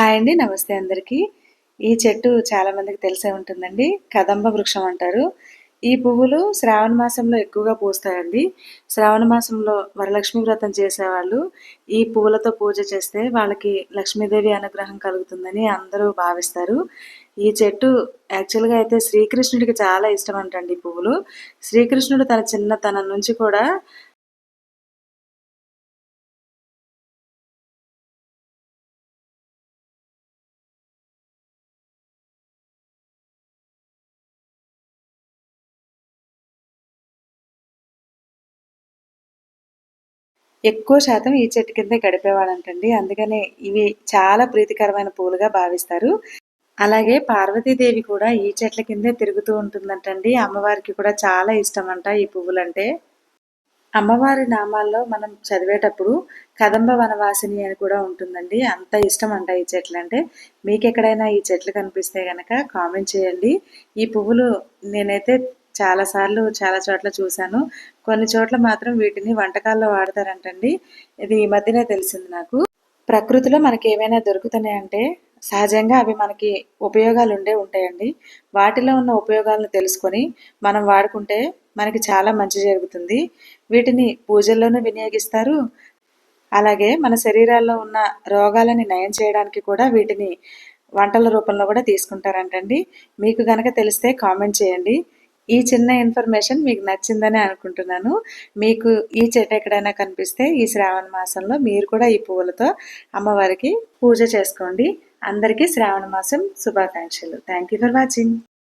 Hi అండి నమస్తే అందరికీ. ఈ చెట్టు చాలామందికి తెలిసే ఉంటుందండి కదంబ వృక్షం అంటారు. ఈ పువ్వులు శ్రావణ మాసంలో ఎక్కువగా పూస్తాయండి. శ్రావణ మాసంలో వరలక్ష్మి వ్రతం చేసేవాళ్ళు ఈ పువ్వులతో పూజ చేస్తే వాళ్ళకి లక్ష్మీదేవి అనుగ్రహం కలుగుతుందని అందరూ భావిస్తారు. ఈ చెట్టు యాక్చువల్గా అయితే శ్రీకృష్ణుడికి చాలా ఇష్టం అంటండి ఈ పువ్వులు. శ్రీకృష్ణుడు తన చిన్నతనం నుంచి కూడా ఎక్కువ శాతం ఈ చెట్టు కిందే గడిపేవాడంటండి అందుకనే ఇవి చాలా ప్రీతికరమైన పూలుగా భావిస్తారు. అలాగే పార్వతీదేవి కూడా ఈ చెట్ల కిందే తిరుగుతూ ఉంటుందంటండి. అమ్మవారికి కూడా చాలా ఇష్టం అంట ఈ పువ్వులంటే. అమ్మవారి నామాల్లో మనం చదివేటప్పుడు కదంబ వనవాసిని అని కూడా ఉంటుందండి. అంత ఇష్టం అంట ఈ చెట్లు అంటే మీకు ఎక్కడైనా ఈ చెట్లు కనిపిస్తే కనుక కామెంట్ చేయండి. ఈ పువ్వులు నేనైతే చాలాసార్లు చాలా చోట్ల చూశాను. కొన్ని చోట్ల మాత్రం వీటిని వంటకాల్లో వాడతారంటండి. ఇది ఈ మధ్యనే తెలిసింది నాకు. ప్రకృతిలో మనకి ఏమైనా దొరుకుతున్నాయంటే సహజంగా అవి మనకి ఉపయోగాలు ఉండే ఉంటాయండి. వాటిలో ఉన్న ఉపయోగాలను తెలుసుకొని మనం వాడుకుంటే మనకి చాలా మంచి జరుగుతుంది. వీటిని పూజల్లోనూ వినియోగిస్తారు. అలాగే మన శరీరాల్లో ఉన్న రోగాలని నయం చేయడానికి కూడా వీటిని వంటల రూపంలో కూడా తీసుకుంటారంటండి. మీకు కనుక తెలిస్తే కామెంట్ చేయండి. ఈ చిన్న ఇన్ఫర్మేషన్ మీకు నచ్చిందని అనుకుంటున్నాను. మీకు ఈ చెట్టు ఎక్కడైనా కనిపిస్తే ఈ శ్రావణ మాసంలో మీరు కూడా ఈ పువ్వులతో అమ్మవారికి పూజ చేసుకోండి. అందరికీ శ్రావణ మాసం శుభాకాంక్షలు. Thank you for watching